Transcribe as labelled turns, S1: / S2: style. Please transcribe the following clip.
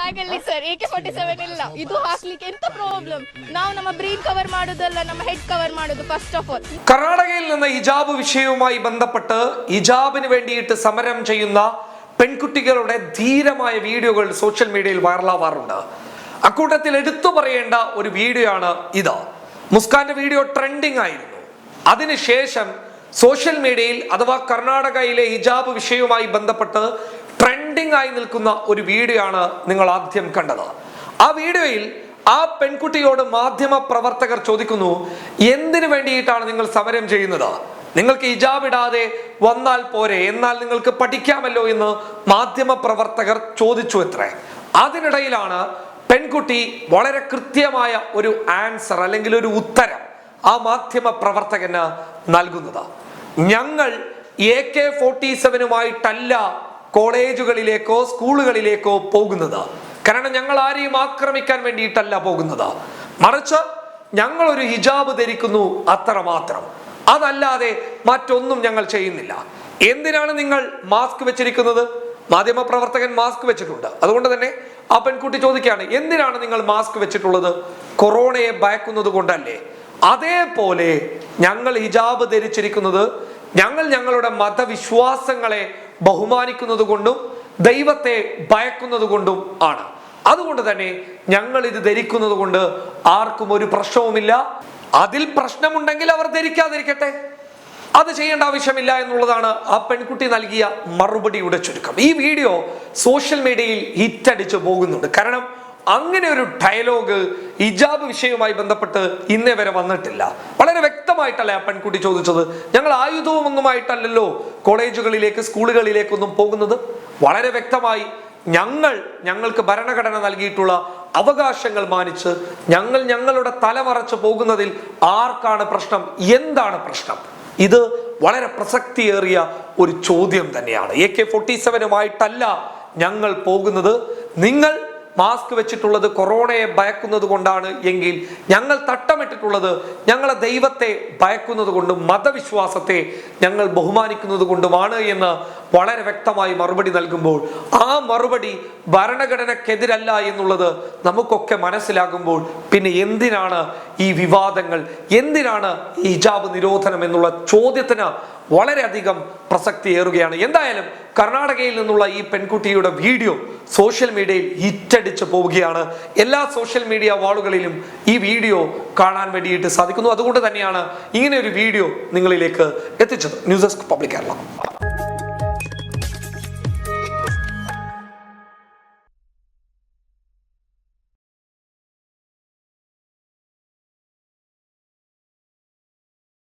S1: Bag ಅಲ್ಲಿ sir A K forty seven ಇಲ್ಲ ಇದು ಹಾಕ್ಲಿಕ್ಕೆ ಎಂತ ಪ್ರಾಬ್ಲಮ್ ನಾವು ನಮ್ಮ ಬ್ರೀನ್ ಕವರ್ ಮಾಡೋದಲ್ಲ ನಮ್ಮ ಹೆಡ್ കവർ ಮಾಡೋದು ഫസ്റ്റ് ഓഫ് ഓൾ
S2: കർണാടകയിൽ നിന്ന് ഹിജാബ് വിഷയവുമായി ബന്ധപ്പെട്ട് ഹിജാബിന് വേണ്ടിയിട്ട് സമരം ചെയ്യുന്ന പെൺകുട്ടികളുടെ ധീരമായ വീഡിയോകൾ സോഷ്യൽ മീഡിയയിൽ വൈറലാവാറുണ്ട് അക്കൂട്ടത്തിൽ എടുത്തു പറയേണ്ട ഒരു വീഡിയോ ആണ് ഇത് മുസ്കാന്റെ വീഡിയോ ട്രെൻഡിങ് ആയിരുന്നു അതിനുശേഷം സോഷ്യൽ മീഡിയയിൽ അഥവാ കർണാടകയിലെ ഹിജാബ് വിഷയവുമായി ബന്ധപ്പെട്ട് ട്രെൻഡിങ് ആയി നിൽക്കുന്ന ഒരു വീഡിയോ ആണ് നിങ്ങൾ ആദ്യം കണ്ടത്. ആ വീഡിയോയിൽ ആ പെൺകുട്ടിയോട് മാധ്യമ പ്രവർത്തകർ ചോദിക്കുന്നു എന്തിനു വേണ്ടിയിട്ടാണ് നിങ്ങൾ സമരം ചെയ്യുന്നത്? നിങ്ങൾക്ക് ഇജാവിടാതെ ഇടാതെ വന്നാൽ പോരെ എന്നാൽ നിങ്ങൾക്ക് പഠിക്കാമല്ലോ എന്ന് മാധ്യമ പ്രവർത്തകർ ചോദിച്ചു എത്രേ. അതിനിടയിലാണ് പെൺകുട്ടി വളരെ കൃത്യമായ ഒരു ആൻസർ അല്ലെങ്കിൽ ഒരു ഉത്തരം ആ മാധ്യമ പ്രവർത്തകന് നൽകുന്നത്. ഞങ്ങൾ എ കെ ഫോർട്ടി സെവനുമായിട്ടല്ല കോളേജുകളിലേക്കോ സ്കൂളുകളിലേക്കോ പോകുന്നത്. കാരണം ഞങ്ങൾ ആരെയും ആക്രമിക്കാൻ വേണ്ടിയിട്ടല്ല പോകുന്നത്. മറിച്ച് ഞങ്ങൾ ഒരു ഹിജാബ് ധരിക്കുന്നു അത്രമാത്രം. അതല്ലാതെ മറ്റൊന്നും ഞങ്ങൾ ചെയ്യുന്നില്ല. എന്തിനാണ് നിങ്ങൾ മാസ്ക് വെച്ചിരിക്കുന്നത്? മാധ്യമ പ്രവർത്തകൻ മാസ്ക് വെച്ചിട്ടുണ്ട്. അതുകൊണ്ട് തന്നെ ആ പെൺകുട്ടി ചോദിക്കുകയാണ് എന്തിനാണ് നിങ്ങൾ മാസ്ക് വെച്ചിട്ടുള്ളത്? കൊറോണയെ ഭയക്കുന്നത് കൊണ്ടല്ലേ? അതേപോലെ ഞങ്ങൾ ഹിജാബ് ധരിച്ചിരിക്കുന്നത് ഞങ്ങൾ ഞങ്ങളുടെ മതവിശ്വാസങ്ങളെ ബഹുമാനിക്കുന്നത് കൊണ്ടും ദൈവത്തെ ഭയക്കുന്നത് കൊണ്ടും ആണ്. അതുകൊണ്ട് തന്നെ ഞങ്ങൾ ഇത് ധരിക്കുന്നത് കൊണ്ട് ആർക്കും ഒരു പ്രശ്നവുമില്ല. അതിൽ പ്രശ്നമുണ്ടെങ്കിൽ അവർ ധരിക്കാതിരിക്കട്ടെ. അത് ചെയ്യേണ്ട ആവശ്യമില്ല എന്നുള്ളതാണ് ആ പെൺകുട്ടി നൽകിയ മറുപടിയുടെ ചുരുക്കം. ഈ വീഡിയോ സോഷ്യൽ മീഡിയയിൽ ഹിറ്റടിച്ച് പോകുന്നുണ്ട്. കാരണം അങ്ങനെ ഒരു ഡയലോഗ് ഇജാബ് വിഷയവുമായി ബന്ധപ്പെട്ട് ഇന്നേ വരെ വന്നിട്ടില്ല. വളരെ വ്യക്തമായിട്ടല്ലേ ആ പെൺകുട്ടി ചോദിച്ചത്? ഞങ്ങൾ ആയുധവും ഒന്നുമായിട്ടല്ലല്ലോ കോളേജുകളിലേക്ക് സ്കൂളുകളിലേക്കൊന്നും പോകുന്നത്? വളരെ വ്യക്തമായി ഞങ്ങൾ ഞങ്ങൾക്ക് ഭരണഘടന നൽകിയിട്ടുള്ള അവകാശങ്ങൾ മാനിച്ച് ഞങ്ങൾ ഞങ്ങളുടെ തലമറച്ച് പോകുന്നതിൽ ആർക്കാണ് പ്രശ്നം? എന്താണ് പ്രശ്നം? ഇത് വളരെ പ്രസക്തിയേറിയ ഒരു ചോദ്യം തന്നെയാണ്. എ കെ ഫോർട്ടി സെവനുമായിട്ടല്ല ഞങ്ങൾ പോകുന്നത്. നിങ്ങൾ മാസ്ക് വെച്ചിട്ടുള്ളത് കൊറോണയെ ഭയക്കുന്നത് കൊണ്ടാണ് എങ്കിൽ ഞങ്ങൾ തട്ടമിട്ടിട്ടുള്ളത് ഞങ്ങളെ ദൈവത്തെ ഭയക്കുന്നത് കൊണ്ടും മതവിശ്വാസത്തെ ഞങ്ങൾ ബഹുമാനിക്കുന്നത് കൊണ്ടുമാണ് എന്ന് വളരെ വ്യക്തമായി മറുപടി നൽകുമ്പോൾ ആ മറുപടി ഭരണഘടനക്കെതിരല്ല എന്നുള്ളത് നമുക്കൊക്കെ മനസ്സിലാകുമ്പോൾ പിന്നെ എന്തിനാണ് ഈ വിവാദങ്ങൾ? എന്തിനാണ് ഈ ഹിജാബ് നിരോധനം എന്നുള്ള ചോദ്യത്തിന് വളരെയധികം പ്രസക്തിയേറുകയാണ് എന്തായാലും കർണാടകയിൽ നിന്നുള്ള ഈ പെൺകുട്ടിയുടെ വീഡിയോ സോഷ്യൽ മീഡിയയിൽ ഹിറ്റടിച്ച് പോവുകയാണ്. എല്ലാ സോഷ്യൽ മീഡിയ വാളുകളിലും ഈ വീഡിയോ കാണാൻ വേണ്ടിയിട്ട് സാധിക്കുന്നു. അതുകൊണ്ട് തന്നെയാണ് ഇങ്ങനെ ഒരു വീഡിയോ നിങ്ങളിലേക്ക് എത്തിച്ചത്. News desk public Kerala.